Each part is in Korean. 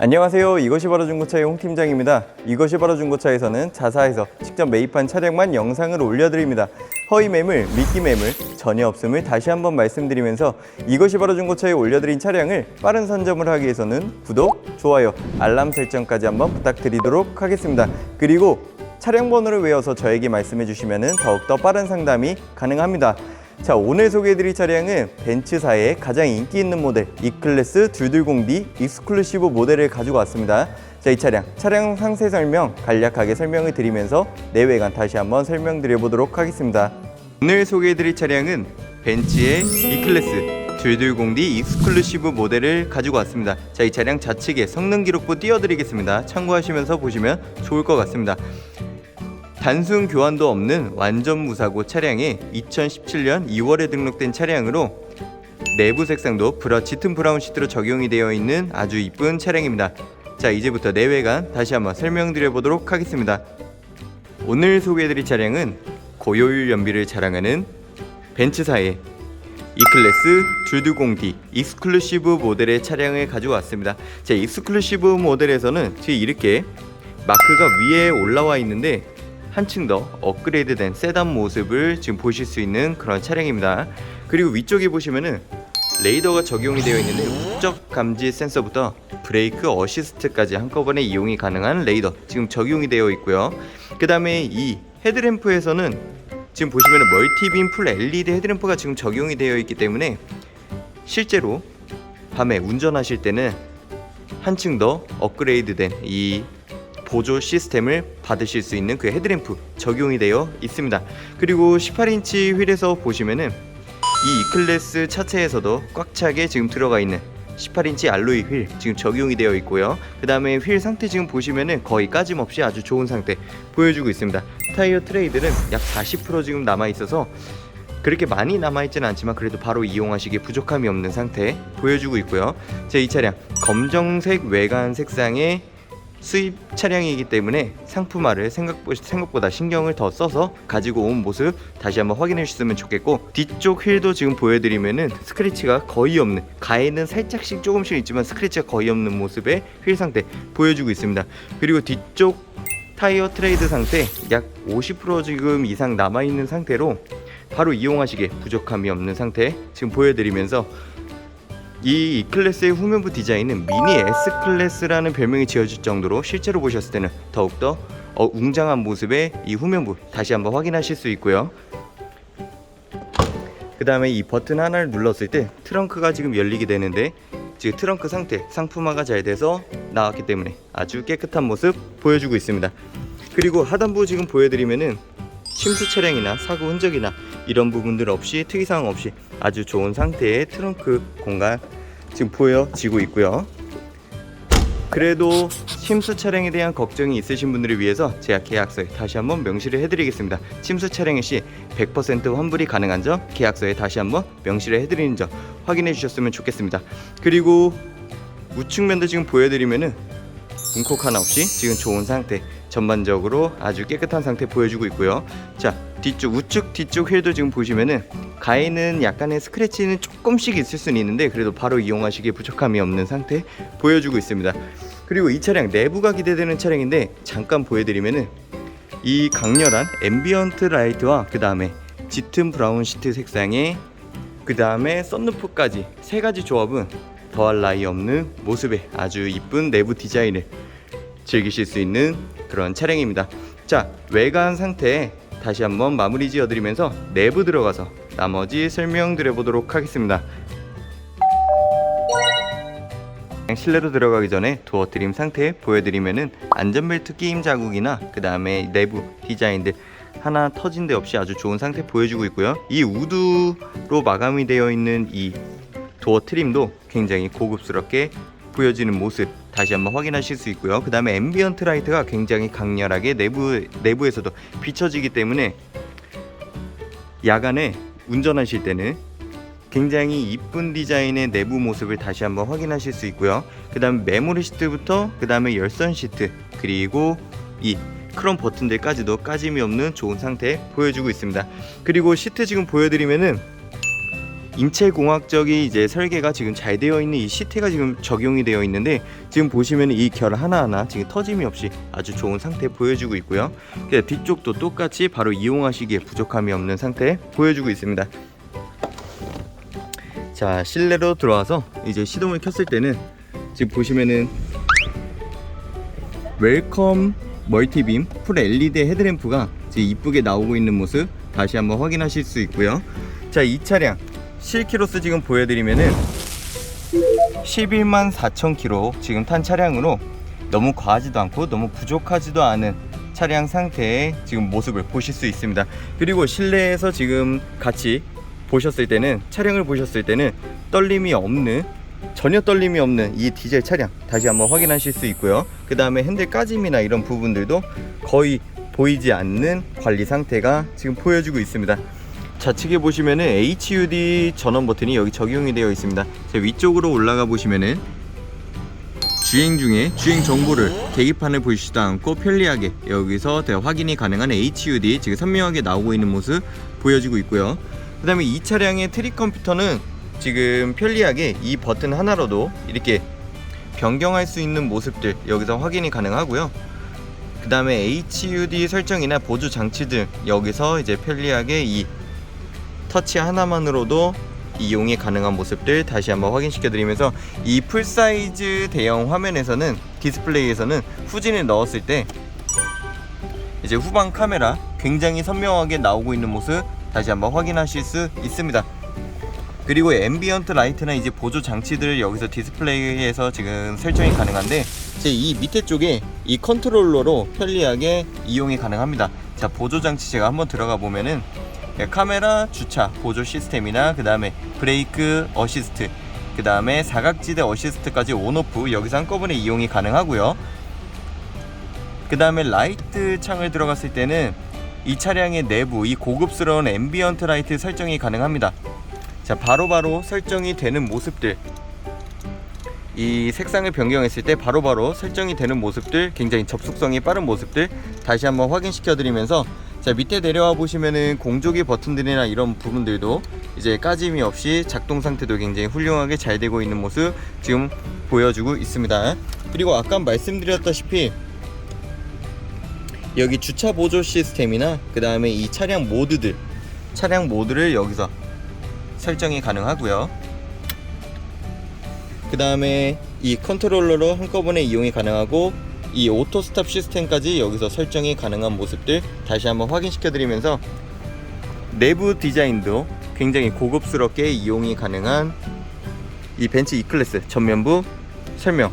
안녕하세요. 이것이 바로 중고차의 홍 팀장입니다. 이것이 바로 중고차에서는 자사에서 직접 매입한 차량만 영상을 올려드립니다. 허위 매물, 미끼 매물 전혀 없음을 다시 한번 말씀드리면서 이것이 바로 중고차에 올려드린 차량을 빠른 선점을 하기 위해서는 구독, 좋아요, 알람 설정까지 한번 부탁드리도록 하겠습니다. 그리고 차량 번호를 외워서 저에게 말씀해 주시면 더욱더 빠른 상담이 가능합니다. 자 오늘 소개해드릴 차량은 벤츠사의 가장 인기 있는 모델 E클래스 둘둘공D 익스클루시브 모델을 가지고 왔습니다. 자 이 차량 차량 상세 설명 간략하게 설명을 드리면서 내외관 다시 한번 설명드려 보도록 하겠습니다. 오늘 소개해드릴 차량은 벤츠의 E클래스 둘둘공D 익스클루시브 모델을 가지고 왔습니다. 자 이 차량 좌측에 성능 기록부 띄워드리겠습니다. 참고하시면서 보시면 좋을 것 같습니다. 단순 교환도 없는 완전 무사고 차량이 2017년 2월에 등록된 차량으로 내부 색상도 브라 짙은 브라운 시트로 적용이 되어 있는 아주 이쁜 차량입니다. 자 이제부터 내외관 다시 한번 설명드려 보도록 하겠습니다. 오늘 소개해드릴 차량은 고효율 연비를 자랑하는 벤츠사의 E클래스 줄드공디 익스클루시브 모델의 차량을 가지고 왔습니다. 자, 익스클루시브 모델에서는 지금 이렇게 마크가 위에 올라와 있는데 한층 더 업그레이드된 세단 모습을 지금 보실 수 있는 그런 차량입니다. 그리고 위쪽에 보시면은 레이더가 적용이 되어 있는데 우적 감지 센서부터 브레이크 어시스트까지 한꺼번에 이용이 가능한 레이더 지금 적용이 되어 있고요. 그 다음에 이 헤드램프에서는 지금 보시면 멀티빔 풀 LED 헤드램프가 지금 적용이 되어 있기 때문에 실제로 밤에 운전하실 때는 한층 더 업그레이드된 이 보조 시스템을 받으실 수 있는 그 헤드램프 적용이 되어 있습니다. 그리고 18인치 휠에서 보시면은 이 E클래스 차체에서도 꽉 차게 지금 들어가 있는 18인치 알로이 휠 지금 적용이 되어 있고요. 그 다음에 휠 상태 지금 보시면은 거의 까짐없이 아주 좋은 상태 보여주고 있습니다. 타이어 트레이들은 약 40% 지금 남아 있어서 그렇게 많이 남아 있지는 않지만 그래도 바로 이용하시기에 부족함이 없는 상태 보여주고 있고요. 제 이 차량 검정색 외관 색상의 수입 차량이기 때문에 상품화를 생각보, 생각보 다 신경을 더 써서 가지고 온 모습 다시 한번 확인해 주셨으면 좋겠고 뒤쪽 휠도 지금 보여드리면은 스크래치가 거의 없는 가에는 살짝씩 조금씩 있지만 스크래치가 거의 없는 모습의 휠 상태 보여주고 있습니다. 그리고 뒤쪽 타이어 트레이드 상태 약 50% 지금 이상 남아 있는 상태로 바로 이용하시기에 부족함이 없는 상태 지금 보여드리면서 이 E클래스의 후면부 디자인은 미니 S클래스라는 별명이 지어질 정도로 실제로 보셨을 때는 더욱더 어, 웅장한 모습의 이 후면부 다시 한번 확인하실 수 있고요. 그 다음에 이 버튼 하나를 눌렀을 때 트렁크가 지금 열리게 되는데 지금 트렁크 상태 상품화가 잘 돼서 나왔기 때문에 아주 깨끗한 모습 보여주고 있습니다. 그리고 하단부 지금 보여드리면은 침수 차량이나 사고 흔적이나 이런 부분들 없이 특이사항 없이 아주 좋은 상태의 트렁크 공간 지금 보여지고 있고요. 그래도 침수 차량에 대한 걱정이 있으신 분들을 위해서 제가 계약서에 다시 한번 명시를 해드리겠습니다. 침수 차량의 시 100% 환불이 가능한 점 계약서에 다시 한번 명시를 해드리는 점 확인해 주셨으면 좋겠습니다. 그리고 우측면도 지금 보여드리면은 문콕 하나 없이 지금 좋은 상태 전반적으로 아주 깨끗한 상태 보여주고 있고요. 자 뒤쪽 우측 뒤쪽 휠도 지금 보시면은 가에는 약간의 스크래치는 조금씩 있을 수는 있는데 그래도 바로 이용하시기에 부족함이 없는 상태 보여주고 있습니다. 그리고 이 차량 내부가 기대되는 차량인데 잠깐 보여드리면은 이 강렬한 앰비언트 라이트와 그 다음에 짙은 브라운 시트 색상의 그 다음에 썬루프까지 세 가지 조합은 더할 나위 없는 모습의 아주 이쁜 내부 디자인을 즐기실 수 있는 그런 차량입니다. 자 외관 상태 다시 한번 마무리 지어 드리면서 내부 들어가서 나머지 설명드려 보도록 하겠습니다. 실내로 들어가기 전에 도어 트림 상태 보여드리면은 안전벨트 끼임 자국이나 그 다음에 내부 디자인들 하나 터진 데 없이 아주 좋은 상태 보여주고 있고요. 이 우드로 마감이 되어 있는 이 도어 트림도 굉장히 고급스럽게 보여지는 모습 다시 한번 확인하실 수 있고요. 그 다음에 앰비언트 라이트가 굉장히 강렬하게 내부 내부에서도 비춰지기 때문에 야간에 운전하실 때는 굉장히 이쁜 디자인의 내부 모습을 다시 한번 확인하실 수 있고요. 그 다음에 메모리 시트부터 그 다음에 열선 시트 그리고 이 크롬 버튼들까지도 까짐이 없는 좋은 상태 보여주고 있습니다. 그리고 시트 지금 보여드리면은 임체공학적인 이제 설계가 지금 잘 되어 있는 이 시트가 지금 적용이 되어 있는데 지금 보시면 이 결 하나하나 지금 터짐이 없이 아주 좋은 상태 보여주고 있고요. 뒤쪽도 똑같이 바로 이용하시기에 부족함이 없는 상태 보여주고 있습니다. 자 실내로 들어와서 이제 시동을 켰을 때는 지금 보시면은 웰컴 멀티빔 풀 LED 헤드램프가 이쁘게 나오고 있는 모습 다시 한번 확인하실 수 있고요. 자, 이 차량 실키로스 지금 보여드리면은 11만 4천 킬로 지금 탄 차량으로 너무 과하지도 않고 너무 부족하지도 않은 차량 상태의 지금 모습을 보실 수 있습니다. 그리고 실내에서 지금 같이 보셨을 때는 차량을 보셨을 때는 떨림이 없는 전혀 떨림이 없는 이 디젤 차량 다시 한번 확인하실 수 있고요. 그 다음에 핸들 까짐이나 이런 부분들도 거의 보이지 않는 관리 상태가 지금 보여주고 있습니다. 좌측에 보시면은 HUD 전원 버튼이 여기 적용이 되어 있습니다. 자, 위쪽으로 올라가 보시면은 주행 중에 주행 정보를 계기판을 보시지도 않고 편리하게 여기서 대- 확인이 가능한 HUD 지금 선명하게 나오고 있는 모습 보여지고 있고요. 그 다음에 이 차량의 트릭 컴퓨터는 지금 편리하게 이 버튼 하나로도 이렇게 변경할 수 있는 모습들 여기서 확인이 가능하고요. 그 다음에 HUD 설정이나 보조 장치들 여기서 이제 편리하게 이 터치 하나만으로도 이용이 가능한 모습들 다시 한번 확인시켜 드리면서 이 풀사이즈 대형 화면에서는 디스플레이에서는 후진을 넣었을 때 이제 후방 카메라 굉장히 선명하게 나오고 있는 모습 다시 한번 확인하실 수 있습니다. 그리고 앰비언트 라이트나 이제 보조 장치들을 여기서 디스플레이에서 지금 설정이 가능한데 이제 이 밑에 쪽에 이 컨트롤러로 편리하게 이용이 가능합니다. 자 보조 장치 제가 한번 들어가 보면은 예, 카메라 주차 보조 시스템이나 그 다음에 브레이크 어시스트 그 다음에 사각지대 어시스트까지 온오프 여기서 한꺼번에 이용이 가능하고요. 그 다음에 라이트 창을 들어갔을 때는 이 차량의 내부 이 고급스러운 앰비언트 라이트 설정이 가능합니다. 자 바로바로 설정이 되는 모습들 이 색상을 변경했을 때 바로 바로 설정이 되는 모습들 굉장히 접속성이 빠른 모습들 다시 한번 확인시켜 드리면서 자 밑에 내려와 보시면은 공조기 버튼들이나 이런 부분들도 이제 까짐이 없이 작동 상태도 굉장히 훌륭하게 잘 되고 있는 모습 지금 보여주고 있습니다. 그리고 아까 말씀드렸다시피 여기 주차 보조 시스템이나 그 다음에 이 차량 모드들 차량 모드를 여기서 설정이 가능하고요. 그 다음에 이 컨트롤러로 한꺼번에 이용이 가능하고 이 오토 스탑 시스템까지 여기서 설정이 가능한 모습들 다시 한번 확인시켜 드리면서 내부 디자인도 굉장히 고급스럽게 이용이 가능한 이 벤츠 E클래스 전면부 설명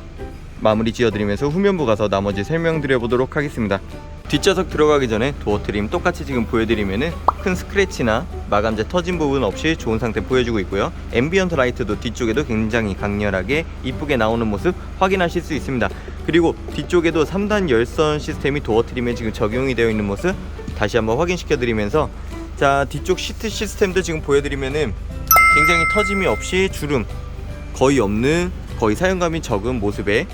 마무리 지어드리면서 후면부 가서 나머지 설명드려 보도록 하겠습니다. 뒷좌석 들어가기 전에 도어 트림 똑같이 지금 보여드리면은 큰 스크래치나 마감재 터진 부분 없이 좋은 상태 보여주고 있고요. 앰비언트 라이트도 뒤쪽에도 굉장히 강렬하게 이쁘게 나오는 모습 확인하실 수 있습니다 그리고 뒤쪽에도 3단 열선 시스템이 도어 트림에 지금 적용이 되어 있는 모습 다시 한번 확인시켜 드리면서 자 뒤쪽 시트 시스템도 지금 보여드리면은 굉장히 터짐이 없이 주름 거의 없는 거의 사용감이 적은 모습의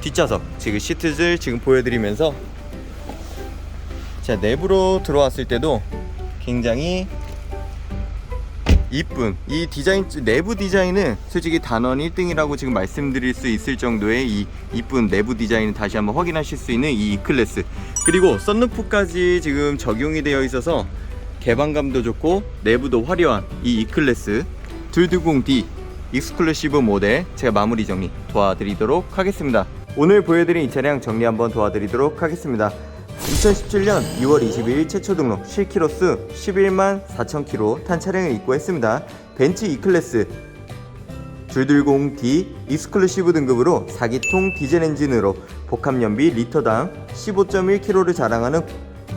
뒷좌석 지금 시트를 지금 보여드리면서 자 내부로 들어왔을 때도 굉장히 이쁜 이 디자인 내부 디자인은 솔직히 단원 1등이라고 지금 말씀드릴 수 있을 정도의 이 이쁜 내부 디자인을 다시 한번 확인하실 수 있는 이 E클래스. 그리고 썬루프까지 지금 적용이 되어 있어서 개방감도 좋고 내부도 화려한 이 E클래스. 220D 익스클루시브 모델 제가 마무리 정리 도와드리도록 하겠습니다. 오늘 보여드린 이 차량 정리 한번 도와드리도록 하겠습니다 2017년 6월 22일 최초 등록 실키로스 11만 4천 킬로 탄 차량을 입고했습니다. 벤츠 E클래스 줄들공 D 익스클루시브 등급으로 4기통 디젤 엔진으로 복합 연비 리터당 15.1km를 자랑하는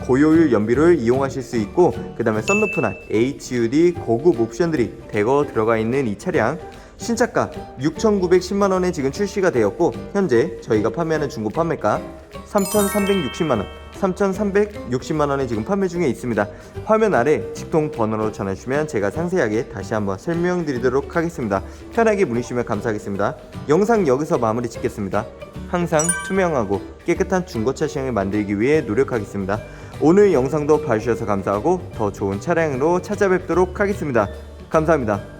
고효율 연비를 이용하실 수 있고 그 다음에 썬루프나 HUD 고급 옵션들이 대거 들어가 있는 이 차량 신차가 6,910만원에 지금 출시가 되었고 현재 저희가 판매하는 중고 판매가 3,360만원 3,360만 원에 지금 판매 중에 있습니다. 화면 아래 직통 번호로 전화 주시면 제가 상세하게 다시 한번 설명드리도록 하겠습니다. 편하게 문의 주시면 감사하겠습니다. 영상 여기서 마무리 짓겠습니다. 항상 투명하고 깨끗한 중고차 시장을 만들기 위해 노력하겠습니다. 오늘 영상도 봐주셔서 감사하고 더 좋은 차량으로 찾아뵙도록 하겠습니다. 감사합니다